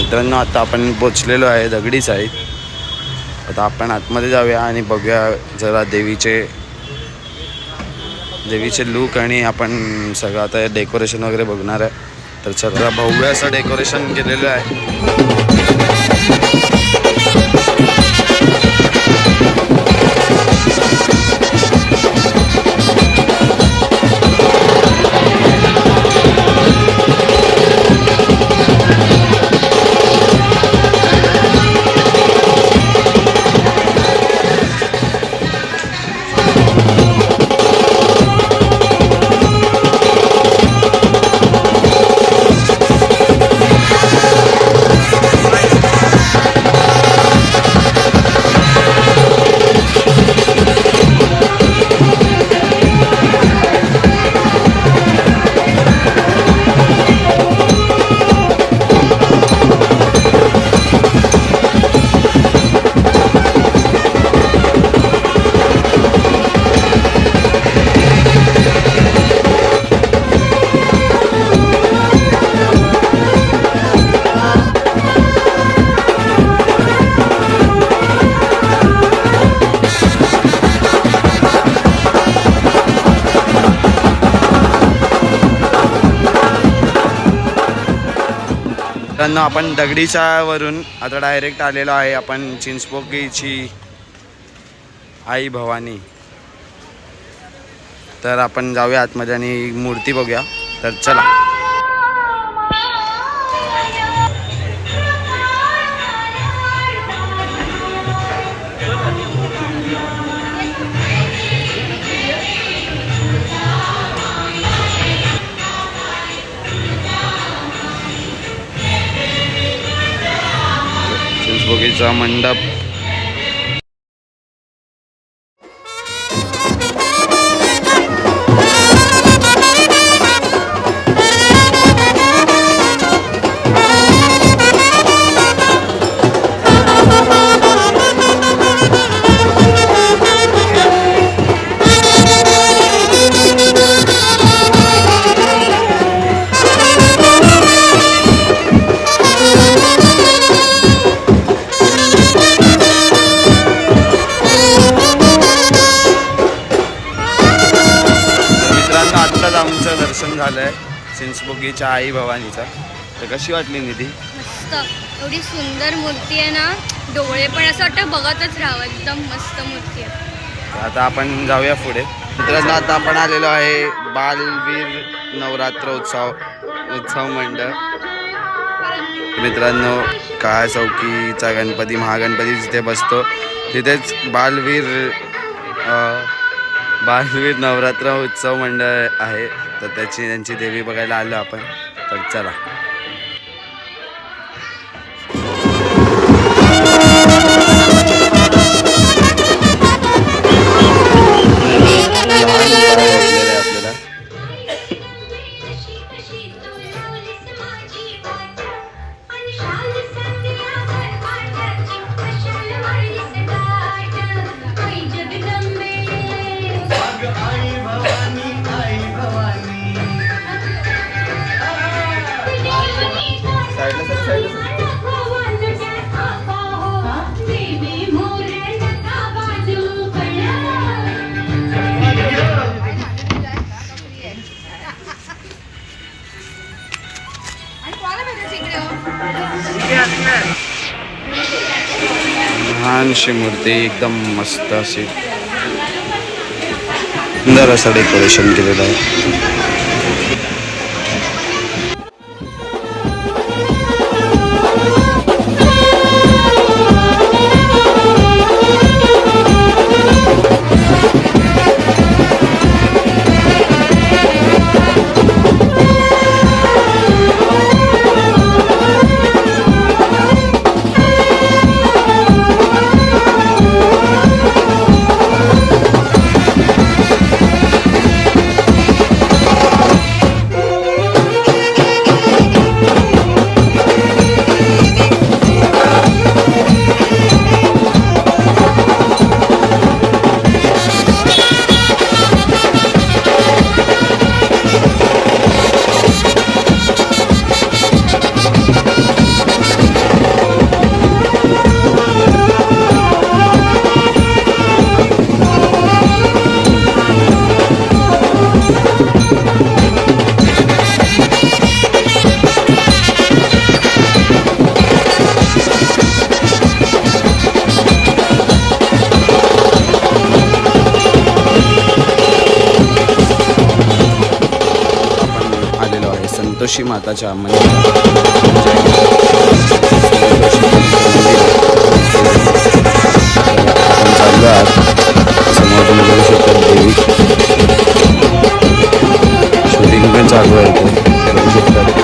मित्रांनो आता आपण पोचलेलो आहे दगडी साईड. आता आपण आतमध्ये जाऊया आणि बघूया जरा देवीचे देवीचे लूक आणि आपण सगळं आता डेकोरेशन वगैरे बघणार आहे. तर सगळं भव्य असं डेकोरेशन केलेलं आहे. मित्रांनो आपण दगडीच्या वरून आता डायरेक्ट आलेलो आहे. आपण चिंचपोकीची आई भवानी. तर आपण जाऊया आतमध्ये आणि मूर्ती बघूया. तर चला. चिंचपोकीचा मंडप चिंचपोकीच्या आई भवानीचं. तर कशी वाटली निधी? मस्त. एवढी सुंदर मूर्ती आहे ना. डोळे पण असं वाटतं बघतच राहावं. एकदम मस्त मूर्ती आहे. आता आपण जाऊया पुढे. मित्रांनो आता आपण आलेलो आहे बालवीर नवरात्र उत्सव उत्सव मंडळ. मित्रांनो काळ्या चौकीचा गणपती महागणपती जिथे बसतो तिथेच बालवीर बालवीर नवरात्र उत्सव मंडळ आहे. तर त्याची त्यांची देवी बघायला आलो आपण. तर चला. लहानशी मूर्ती एकदम मस्त अशी. सुंदर असं डेकोरेशन केलेलं आहे. संतोषी माताच्या मंदिरात आपण चाललो आहात समोर तुम्ही बघू शकता देवी शूटिंग पण चालू आहे इथे बघू शकता